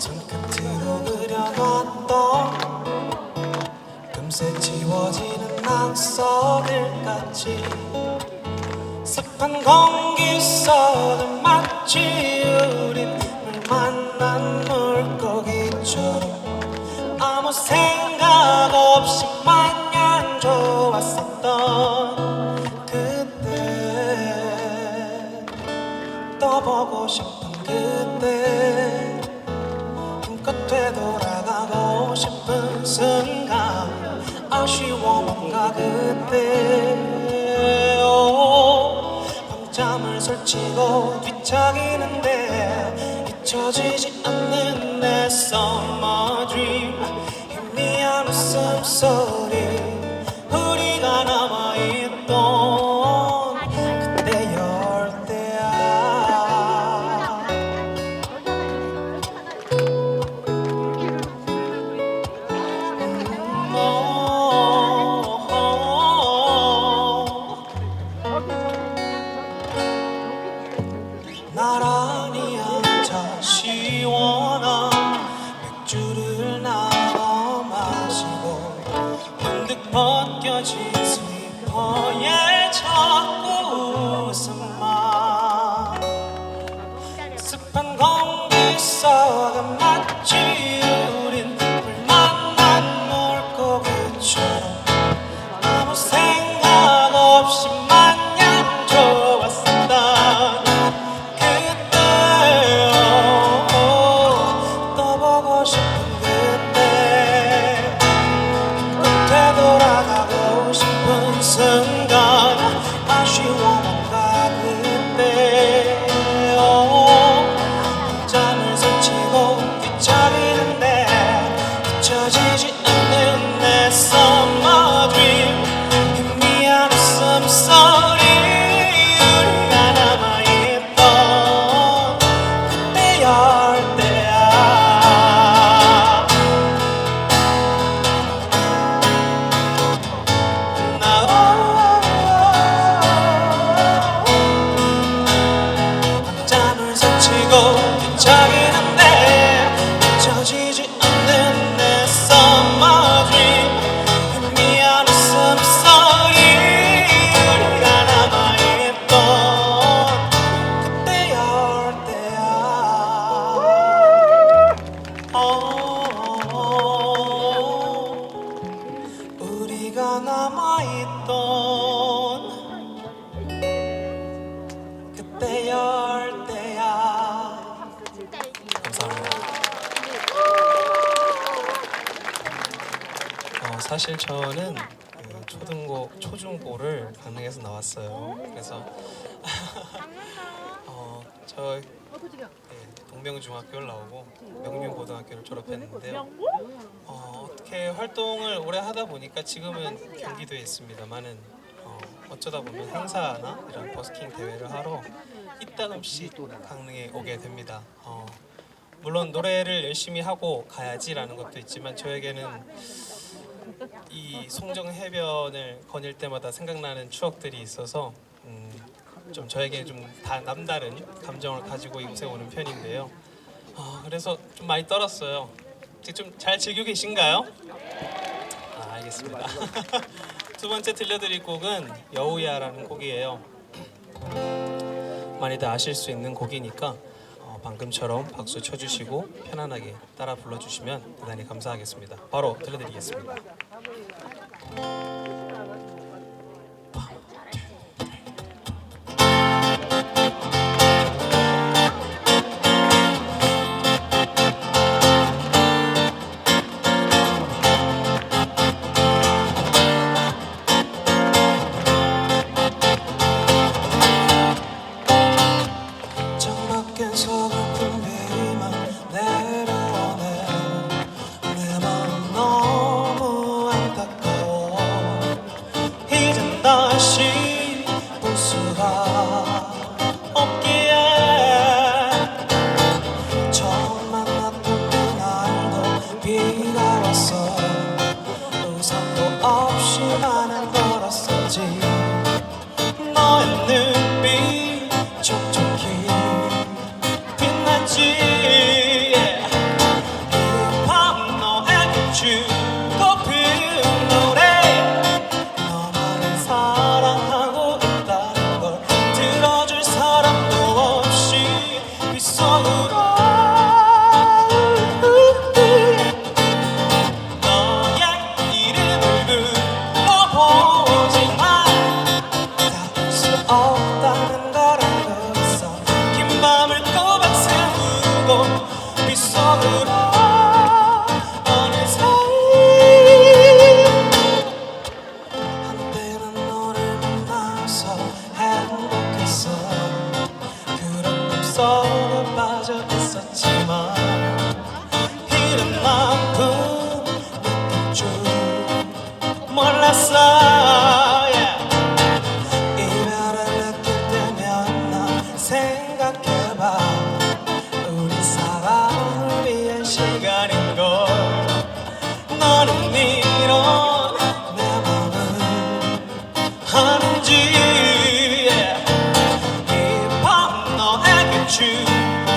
손끝으로 그려놨던 금세 지워지는 낙서들 같이 습한 공기 속은 마치 우린 물 만난 물고기처럼 아무 새 되돌아가고 싶은 순간 아쉬워 뭔가 그때 오, 밤잠을 설치고 뒤척이는데 잊혀지지 않는 내 summer dream. 희미한 웃음소리 남아있던 그때 열대야. 감사합니다. 어, 사실 저는 그 초등고, 초중고를 강릉에서 나왔어요. 그래서 어, 저 네, 동명중학교를 나오고 명륜고등학교를 졸업했는데요. 어, 어떻게 활동을 오래 하다 보니까 지금은 경기도에 있습니다만은 어, 어쩌다 보면 행사나 이런 버스킹 대회를 하러 이따금씩 강릉에 오게 됩니다. 어, 물론 노래를 열심히 하고 가야지라는 것도 있지만 저에게는 이 송정 해변을 거닐 때마다 생각나는 추억들이 있어서 음, 좀 저에게 좀 다 남다른 감정을 가지고 이곳에 오는 편인데요. 아, 그래서 좀 많이 떨었어요. 지금 좀잘 즐기고 계신가요? 아, 알겠습니다. 두 번째 들려드릴 곡은 여우야라는 곡이에요. 많이들 아실 수 있는 곡이니까 어, 방금처럼 박수 쳐주시고 편안하게 따라 불러주시면 대단히 감사하겠습니다. 바로 들려드리겠습니다. far. 썩어 빠져 있었지만 이런 만큼 느낄 줄 몰랐어 예. yeah. 이별을 느낄 때면 나 생각해봐 you.